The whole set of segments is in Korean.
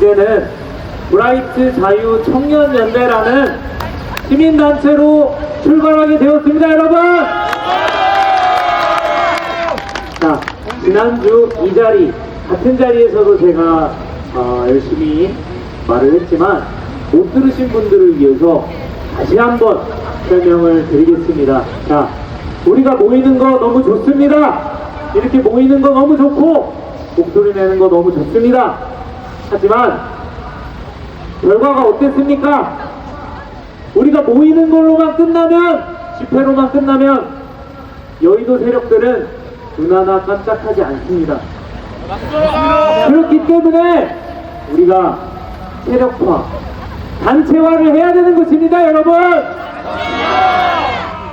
이제는 브라이트 자유 청년 연대라는 시민 단체로 출발하게 되었습니다, 여러분! 자, 지난주 이 자리, 같은 자리에서도 제가 어, 열심히 말을 했지만 못 들으신 분들을 위해서 다시 한번 설명을 드리겠습니다. 자, 우리가 모이는 거 너무 좋습니다. 이렇게 모이는 거 너무 좋고 목소리 내는 거 너무 좋습니다. 하지만 결과가 어땠습니까? 우리가 모이는 걸로만 끝나면 집회로만 끝나면 여의도 세력들은 눈 하나 깜짝하지 않습니다. 그렇기 때문에 우리가 세력화, 단체화를 해야 되는 것입니다, 여러분.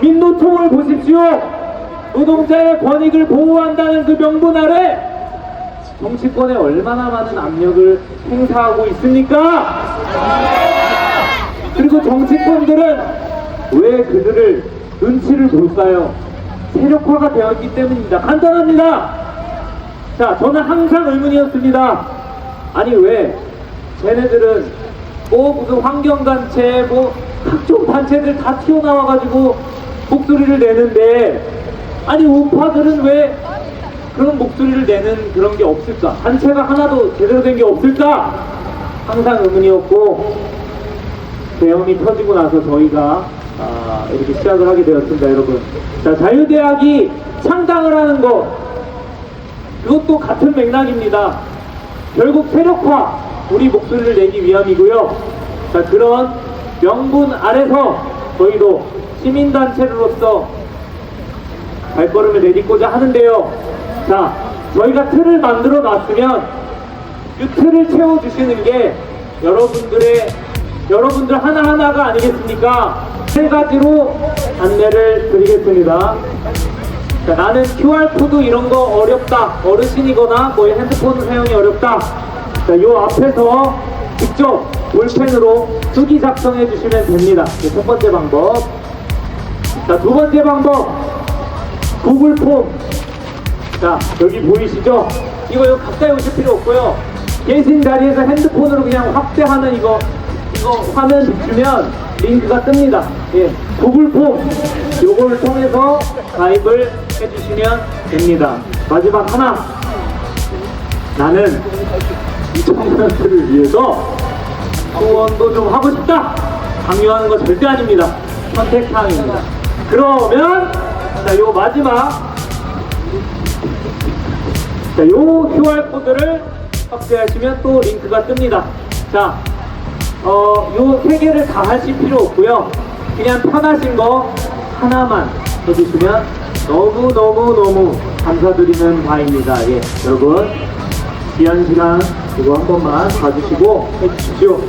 민노총을 보십시오. 노동자의 권익을 보호한다는 그 명분 아래 정치권에 얼마나 많은 압력을 행사하고 있습니까? 그리고 정치권들은 왜 그들을 눈치를 볼까요? 세력화가 되어 있기 때문입니다. 간단합니다. 자, 저는 항상 의문이었습니다. 아니, 왜 쟤네들은 뭐 무슨 환경단체, 뭐 각종 단체들 다 튀어나와가지고 목소리를 내는데 아니, 우파들은 왜 그런 목소리를 내는 그런 게 없을까? 단체가 하나도 제대로 된 게 없을까? 항상 의문이었고 대형이 터지고 나서 저희가 아, 이렇게 시작을 하게 되었습니다, 여러분. 자, 자유대학이 창당을 하는 것, 그것도 같은 맥락입니다. 결국 세력화, 우리 목소리를 내기 위함이고요. 자, 그런 명분 아래서 저희도 시민단체로서 발걸음을 내딛고자 하는데요. 자, 저희가 틀을 만들어 놨으면 그 틀을 채워주시는 게 여러분들의 여러분들 하나하나가 아니겠습니까? 세 가지로 안내를 드리겠습니다. 자, 나는 QR코드 이런 거 어렵다. 어르신이거나 뭐 핸드폰 사용이 어렵다. 자, 요 앞에서 직접 볼펜으로 수기 작성해 주시면 됩니다. 이게 첫 번째 방법. 자, 두 번째 방법. 구글 폼. 자, 여기 보이시죠? 이거 이거 가까이 오실 필요 없고요. 계신 자리에서 핸드폰으로 그냥 확대하는 이거, 이거 화면 비추면 링크가 뜹니다. 예, 구글 폼. 요걸 통해서 가입을 해주시면 됩니다. 마지막 하나. 나는 이 청년들을 위해서 후원도 좀 하고 싶다. 강요하는 거 절대 아닙니다. 선택사항입니다. 그러면, 자, 요 마지막 자, 요 QR코드를 확대하시면 또 링크가 뜹니다. 자, 어, 요 세 개를 다 하실 필요 없고요. 그냥 편하신 거 하나만 해주시면 너무너무너무 감사드리는 바입니다. 예, 여러분, 귀한 시간 이거 한 번만 봐주시고 해주십시오.